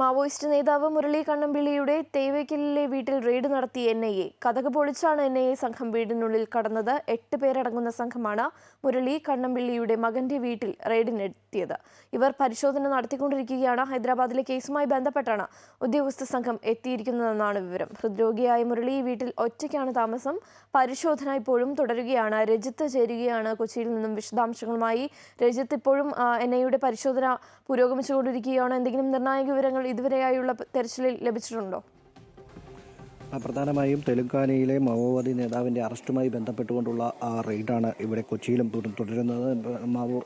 Maoist നേതാവ് മുരളി കണ്ണമ്പിള്ളിയുടെ തേവേക്കലിലെ വീട്ടിൽ raid നടത്തി എൻ ഐ എ. കഥക പൊളിച്ചാണ് എൻ ഐ എ സംഘം വീടിനുള്ളിൽ കടന്നത്. എട്ട് പേരടങ്ങുന്ന സംഘമാണ് മുരളി കണ്ണമ്പിള്ളിയുടെ മകന്റെ വീട്ടിൽ റെയ്ഡിനെത്തിയത്. ഇവർ പരിശോധന നടത്തിക്കൊണ്ടിരിക്കുകയാണ്. ഹൈദരാബാദിലെ കേസുമായി ബന്ധപ്പെട്ടാണ് ഉദ്യോഗസ്ഥ സംഘം എത്തിയിരിക്കുന്നതെന്നാണ് വിവരം. ഹൃദ്രോഗിയായ മുരളി വീട്ടിൽ ഒറ്റയ്ക്കാണ് താമസം. പരിശോധന ഇപ്പോഴും തുടരുകയാണ്. രജിത്ത് ചേരുകയാണ് കൊച്ചിയിൽ നിന്നും വിശദാംശങ്ങളുമായി. രജിത്ത് ഇപ്പോഴും എൻ ഐയുടെ പരിശോധന പുരോഗമിച്ചുകൊണ്ടിരിക്കുകയാണ്. എന്തെങ്കിലും നിർണായക വിവരങ്ങൾ ഇതുവരെയായുള്ള തെരച്ചിലിൽ ലഭിച്ചിട്ടുണ്ടോ? പ്രധാനമായും തെലുങ്കാനയിലെ മാവോവാദി നേതാവിന്റെ അറസ്റ്റുമായി ബന്ധപ്പെട്ടുകൊണ്ടുള്ള റെയ്ഡാണ് ഇവിടെ കൊച്ചിയിലും തുട- തുടരുന്നത്. മാവോ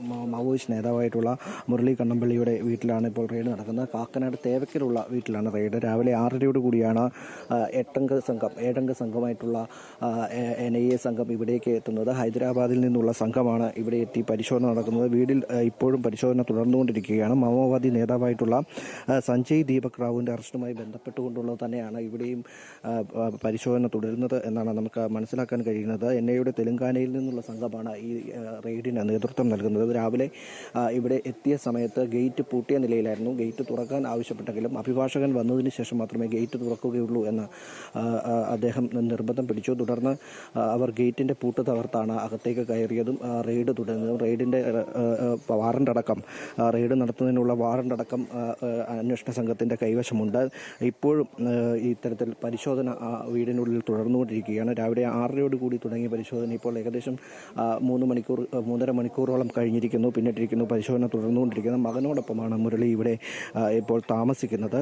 മാവോയിസ്റ്റ് നേതാവായിട്ടുള്ള മുരളി കണ്ണമ്പള്ളിയുടെ വീട്ടിലാണ് ഇപ്പോൾ റെയ്ഡ് നടക്കുന്നത്. കാക്കനാട് തേവക്കലുള്ള വീട്ടിലാണ് റെയ്ഡ്. രാവിലെ ആറരയോട് കൂടിയാണ് എട്ടംഗ സംഘം ഏഴംഗ സംഘമായിട്ടുള്ള എൻ ഐ എ സംഘം ഇവിടേക്ക് എത്തുന്നത്. ഹൈദരാബാദിൽ നിന്നുള്ള സംഘമാണ് ഇവിടെ എത്തി പരിശോധന നടക്കുന്നത്. വീടിൽ ഇപ്പോഴും പരിശോധന തുടർന്നുകൊണ്ടിരിക്കുകയാണ്. മാവോവാദി നേതാവായിട്ടുള്ള സഞ്ജയ് ദീപക് റാവുവിന്റെ അറസ്റ്റുമായി ബന്ധപ്പെട്ടുകൊണ്ടുള്ളത് തന്നെയാണ് ഇവിടെയും പരിശോധന തുടരുന്നത് എന്നാണ് നമുക്ക് മനസ്സിലാക്കാൻ കഴിയുന്നത്. എൻ ഐയുടെ തെലങ്കാനയിൽ നിന്നുള്ള സംഘമാണ് ഈ റെയ്ഡിന് നേതൃത്വം നൽകുന്നത്. രാവിലെ ഇവിടെ എത്തിയ സമയത്ത് ഗേറ്റ് പൂട്ടിയ നിലയിലായിരുന്നു. ഗേറ്റ് തുറക്കാൻ ആവശ്യപ്പെട്ടെങ്കിലും അഭിഭാഷകൻ വന്നതിന് ശേഷം മാത്രമേ ഗേറ്റ് തുറക്കുകയുള്ളൂ എന്ന് അദ്ദേഹം നിർബന്ധം പിടിച്ചു. തുടർന്ന് അവർ ഗേറ്റിന്റെ പൂട്ട് തകർത്താണ് അകത്തേക്ക് കയറിയതും റെയ്ഡ് ആ, ആ, വാറണ്ട് അടക്കം റെയ്ഡ് നടത്തുന്നതിനുള്ള വാറണ്ട് അടക്കം അന്വേഷണ സംഘത്തിന്റെ കൈവശമുണ്ട്. ഇപ്പോഴും ഇത്തരത്തിൽ പരിശോധന ആ വീടിനുള്ളിൽ തുടർന്നുകൊണ്ടിരിക്കുകയാണ്. രാവിലെ ആറരയോട് കൂടി തുടങ്ങിയ പരിശോധന ഇപ്പോൾ ഏകദേശം മൂന്ന് മണിക്കൂർ മൂന്നര മണിക്കൂറോളം കഴിഞ്ഞിരിക്കുന്നു പിന്നിട്ടിരിക്കുന്നു പരിശോധന തുടർന്നുകൊണ്ടിരിക്കുന്നു. മകനോടൊപ്പമാണ് മുരളി ഇവിടെ ഇപ്പോൾ താമസിക്കുന്നത്.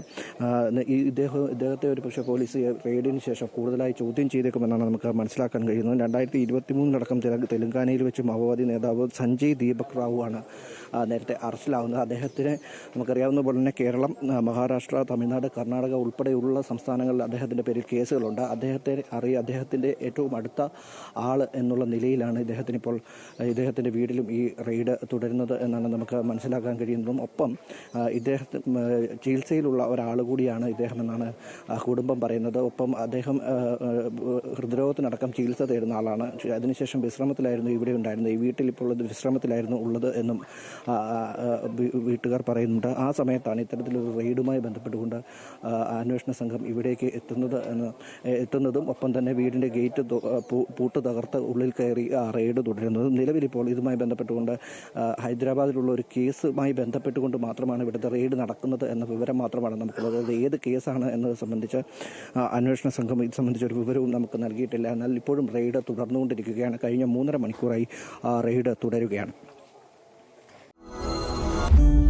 ഇദ്ദേഹം ഇദ്ദേഹത്തെ ഒരു പക്ഷേ പോലീസ് റെയ്ഡിന് ശേഷം കൂടുതലായി ചോദ്യം ചെയ്തേക്കുമെന്നാണ് നമുക്ക് മനസ്സിലാക്കാൻ കഴിയുന്നത്. രണ്ടായിരത്തി ഇരുപത്തി മൂന്നിലടക്കം തെലങ്കാനയിൽ വെച്ച് മാവോവാദി നേതാവ് സഞ്ജയ് ദീപക് റാവു ആണ് നേരത്തെ അറസ്റ്റിലാവുന്നത്. അദ്ദേഹത്തിന് നമുക്കറിയാവുന്ന പോലെ തന്നെ കേരളം മഹാരാഷ്ട്ര തമിഴ്നാട് കർണാടക ഉൾപ്പെടെയുള്ള സംസ്ഥാനങ്ങളിൽ അദ്ദേഹത്തിന്റെ പേരിൽ കേസുകളുണ്ട്. അദ്ദേഹത്തെ അറിയ അദ്ദേഹത്തിന്റെ ഏറ്റവും അടുത്ത ആൾ എന്നുള്ള നിലയിലാണ് ഇദ്ദേഹത്തിന് ഇപ്പോൾ ഇദ്ദേഹത്തിന്റെ വീട്ടിലും ഈ റെയ്ഡ് തുടരുന്നത് എന്നാണ് നമുക്ക് മനസ്സിലാക്കാൻ കഴിയുന്നതും. ഒപ്പം ഇദ്ദേഹത്തിന് ചികിത്സയിലുള്ള ഒരാൾ കൂടിയാണ് ഇദ്ദേഹം എന്നാണ് കുടുംബം പറയുന്നത്. ഒപ്പം അദ്ദേഹം ഹൃദ്രോഗത്തിനടക്കം ചികിത്സ തേടുന്ന ആളാണ്. അതിനുശേഷം വിശ്രമത്തിലായിരുന്നു ഇവിടെ ഉണ്ടായിരുന്നത്. ഈ വീട്ടിൽ ഇപ്പോൾ വിശ്രമത്തിലായിരുന്നു ഉള്ളത് എന്നും വീട്ടുകാർ പറയുന്നുണ്ട്. ആ സമയത്താണ് ഇത്തരത്തിലൊരു റെയ്ഡുമായി ബന്ധപ്പെട്ടുകൊണ്ട് അന്വേഷണ സംഘം ഇവിടേക്ക് എത്തുന്നത് എന്ന് എത്തുന്നതും ഒപ്പം തന്നെ വീടിന്റെ ഗേറ്റ് പൂട്ട് തകർത്ത് ഉള്ളിൽ കയറി റെയ്ഡ് തുടരുന്നതും. നിലവിലിപ്പോൾ ഇതുമായി ബന്ധപ്പെട്ടുകൊണ്ട് ഹൈദരാബാദിലുള്ള ഒരു കേസുമായി ബന്ധപ്പെട്ടുകൊണ്ട് മാത്രമാണ് ഇവിടുത്തെ റെയ്ഡ് നടക്കുന്നത് എന്ന വിവരം മാത്രമാണ് നമുക്കുള്ളത്. അത് ഏത് കേസാണ് എന്നത് സംബന്ധിച്ച് അന്വേഷണ സംഘം ഇത് സംബന്ധിച്ച ഒരു വിവരവും നമുക്ക് നൽകിയിട്ടില്ല. എന്നാൽ ഇപ്പോഴും റെയ്ഡ് തുടർന്നുകൊണ്ടിരിക്കുകയാണ്. കഴിഞ്ഞ മൂന്നര മണിക്കൂറായി റെയ്ഡ് തുടരുകയാണ്. you.